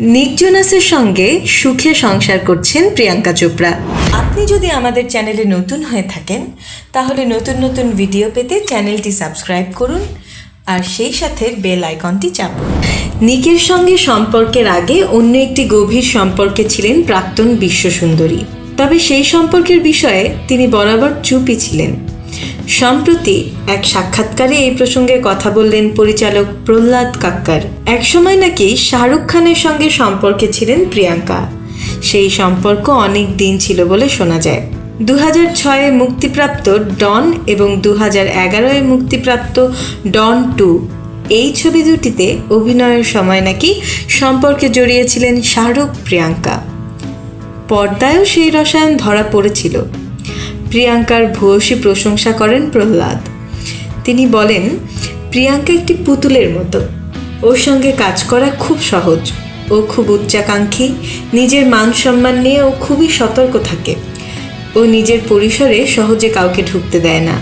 নিক জোনাসের সঙ্গে সুখে সংসার করছেন প্রিয়াঙ্কা চোপড়া। আপনি যদি আমাদের চ্যানেলে নতুন হয়ে থাকেন, তাহলে নতুন নতুন ভিডিও পেতে চ্যানেলটি সাবস্ক্রাইব করুন আর সেই সাথে বেল আইকনটি চাপুন। নিকের সঙ্গে সম্পর্কের আগে অন্য একটি গভীর সম্পর্কে ছিলেন প্রাক্তন বিশ্বসুন্দরী। তবে সেই সম্পর্কের বিষয়ে তিনি বরাবর চুপি ছিলেন। সম্প্রতি এক সাক্ষাৎকারে এই প্রসঙ্গে কথা বললেন পরিচালক প্রহ্লাদ কাক্কার। একসময় নাকি শাহরুখ খানের সঙ্গে সম্পর্কে ছিলেন প্রিয়াঙ্কা। সেই সম্পর্ক অনেক দিন ছিল বলে শোনা যায়। দু হাজার ছয়ে মুক্তিপ্রাপ্ত ডন এবং দু হাজার এগারোয় মুক্তিপ্রাপ্ত ডন টু। এই ছবি দুটিতে অভিনয়ের সময় নাকি সম্পর্কে জড়িয়েছিলেন শাহরুখ, প্রিয়াঙ্কা। পর্দায়ও সেই রসায়ন ধরা পড়েছিল। প্রিয়াঙ্কার ভূয়সী প্রশংসা করেন প্রহ্লাদ। তিনি বলেন, প্রিয়াঙ্কা একটি পুতুলের মতো। ওর সঙ্গে কাজ করা খুব সহজ। ও খুব উচ্চাকাঙ্ক্ষী। নিজের মান সম্মান নিয়ে ও খুবই সতর্ক থাকে। ও নিজের পরিসরে সহজে কাউকে ঢুকতে দেয় না।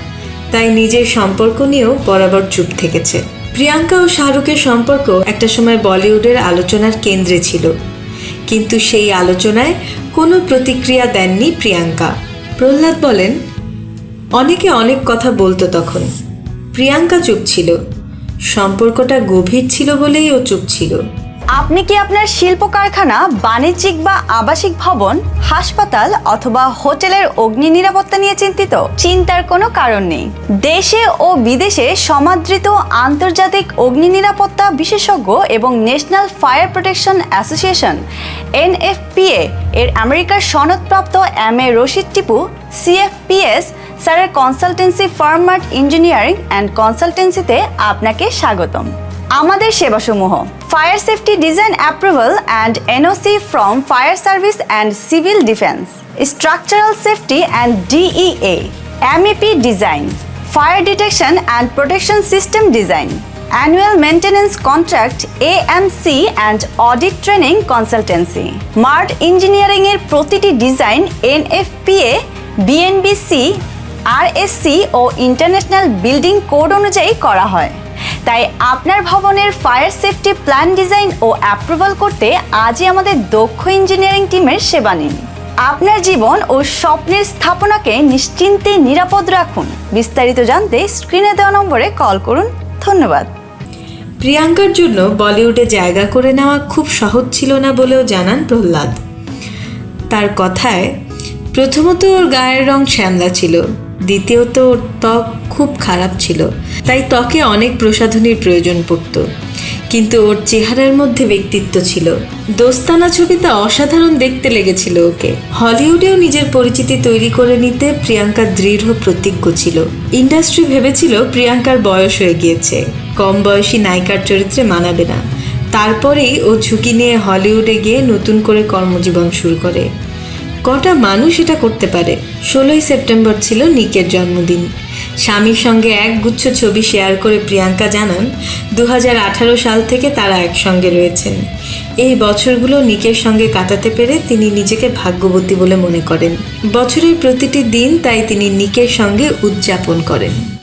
তাই নিজের সম্পর্ক নিয়েও বরাবর চুপ থেকেছে। প্রিয়াঙ্কা ও শাহরুখের সম্পর্ক একটা সময় বলিউডের আলোচনার কেন্দ্রে ছিল। কিন্তু সেই আলোচনায় কোনো প্রতিক্রিয়া দেননি প্রিয়াঙ্কা। প্রহ্লাদ বলেন, অনেকে অনেক কথা বলতো তখন। প্রিয়াঙ্কা চুপ ছিল। সম্পর্কটা গভীর ছিল বলেই ও চুপ ছিল। আপনি কি আপনার শিল্প কারখানা বাণিজ্যিক বা আবাসিক ভবন, হাসপাতাল অথবা হোটেলের অগ্নি নিরাপত্তা নিয়ে চিন্তিত? চিন্তার কোনো কারণ নেই। দেশে ও বিদেশে সমাদৃত আন্তর্জাতিক অগ্নি নিরাপত্তা বিশেষজ্ঞ এবং national fire protection association, NFPA, এর আমেরিকার সনদপ্রাপ্ত M A Rashid Tipu, CFPS, স্যারের consultancy firm mart engineering and কনসালটেন্সিতে আপনাকে স্বাগতম। আমাদের সেবাসমূহ fire safety design approval and NOC from fire service and civil defence structural safety and DEA MEP design fire detection and protection system design annual maintenance contract AMC and audit training consultancy mart engineering এর প্রতিটি design NFPA BNBC RSC ও international building code অনুযায়ী করা হয়। তাই আপনার ভবনের fire safety plan design ও অ্যাপ্রুভাল করতে আজই আমাদের দক্ষ ইঞ্জিনিয়ারিং টিমের সেবা নিন। আপনার জীবন ও স্বপ্নের স্থাপনাকে নিশ্চিন্তে নিরাপদ রাখুন। বিস্তারিত জানতে স্ক্রিনে দেওয়া নম্বরে কল করুন। ধন্যবাদ। প্রিয়াঙ্কার জন্য বলিউডে জায়গা করে নেওয়া খুব সহজ ছিল না বলেও জানান প্রহ্লাদ। তার কথায় প্রথমত ওর গায়ের রং শ্যামলা ছিল, দ্বিতীয়ত ওর ত্বক খুব খারাপ ছিল, তাই ত্বকে অনেক প্রসাধনীর প্রয়োজন পড়ত। কিন্তু ওর চেহারার মধ্যে ব্যক্তিত্ব ছিল। দোস্তানা ছবিতে অসাধারণ দেখতে লেগেছিল ওকে। হলিউডেও নিজের পরিচিতি তৈরি করে নিতে প্রিয়াঙ্কা দৃঢ় প্রতিজ্ঞ ছিল। ইন্ডাস্ট্রি ভেবেছিল প্রিয়াঙ্কার বয়স হয়ে গিয়েছে, কম বয়সী নায়িকার চরিত্রে মানাবে না। তারপরেই ও ঝুঁকি নিয়ে হলিউডে গিয়ে নতুন করে কর্মজীবন শুরু করে। কটা মানুষ এটা করতে পারে? ষোলোই সেপ্টেম্বর ছিল নিকের জন্মদিন। স্বামীর সঙ্গে এক গুচ্ছ ছবি শেয়ার করে প্রিয়াঙ্কা জানান দু হাজার আঠারো সাল থেকে তারা একসঙ্গে রয়েছেন। এই বছরগুলো নিকের সঙ্গে কাটাতে পেরে তিনি নিজেকে ভাগ্যবতী বলে মনে করেন। বছরের প্রতিটি দিন তাই তিনি নিকের সঙ্গে উদযাপন করেন।